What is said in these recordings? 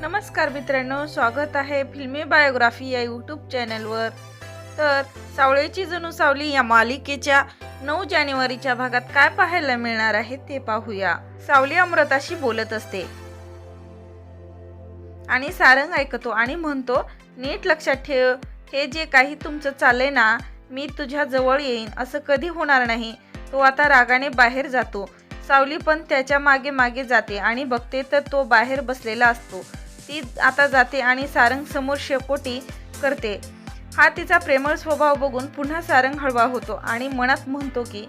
नमस्कार मित्रांनो स्वागत आहे फिल्मी बायोग्राफी या यूट्यूब चॅनलवर. तर सावळेची जणू सावली या मालिकेच्या नऊ जानेवारीच्या भागात काय पाहायला मिळणार आहे ते पाहूया. सावली अमृताशी बोलत असते. आणि सारंग ऐकतो आणि म्हणतो नीट लक्षात ठेव हे जे काही तुमचं चाललंय ना मी तुझ्या जवळ येईन असं कधी होणार नाही. तो आता रागाने बाहेर जातो. सावली पण त्याच्यामागे मागे जाते आणि बघते तर तो बाहेर बसलेला असतो. ती आता जाते आणि सारंग समोर शेकोटी करते. हा तिचा प्रेमळ स्वभाव बघून पुन्हा सारंग हळवा होतो आणि मनात म्हणतो की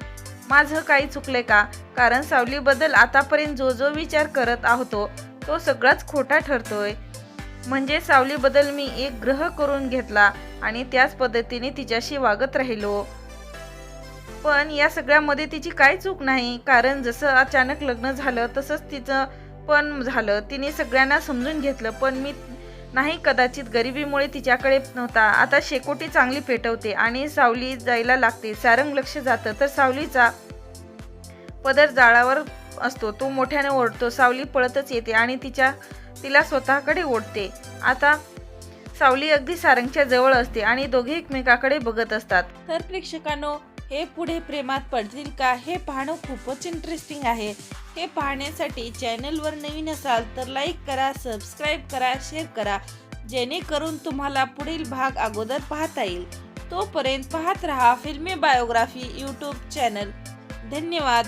माझं काही चुकले का? कारण सावलीबद्दल आतापर्यंत जो जो विचार करत आहोतो तो सगळाच खोटा ठरतोय. म्हणजे सावलीबद्दल मी एक ग्रह करून घेतला आणि त्याच पद्धतीने तिच्याशी वागत राहिलो. पण या सगळ्यामध्ये तिची काय चूक नाही. कारण जसं अचानक लग्न झालं तसंच तिचं पण झालं. तिने सगळ्यांना समजून घेतलं पण मी नाही कदाचित गरिबीमुळे तिच्याकडे नव्हता. आता शेकोटी चांगली पेटवते आणि सावली जायला लागते. सारंग लक्ष जातं. तर सावलीचा पदर जाळावर असतो. तो मोठ्याने ओढतो. सावली पळतच येते आणि तिच्या तिला स्वतःकडे ओढते. आता सावली अगदी सारंगच्या जवळ असते आणि दोघे एकमेकाकडे बघत असतात. तर प्रेक्षकांनो हे पुढे प्रेमात पडतील का? हे पाहणं खूपच इंटरेस्टिंग आहे. हे पाहण्यासाठी चॅनलवर नवीन असाल तर लाईक करा सबस्क्राईब करा शेअर करा. जेणेकरून तुम्हाला पुढील भाग अगोदर पाहता येईल. तोपर्यंत पाहत रहा फिल्मी बायोग्राफी यूट्यूब चॅनल. धन्यवाद.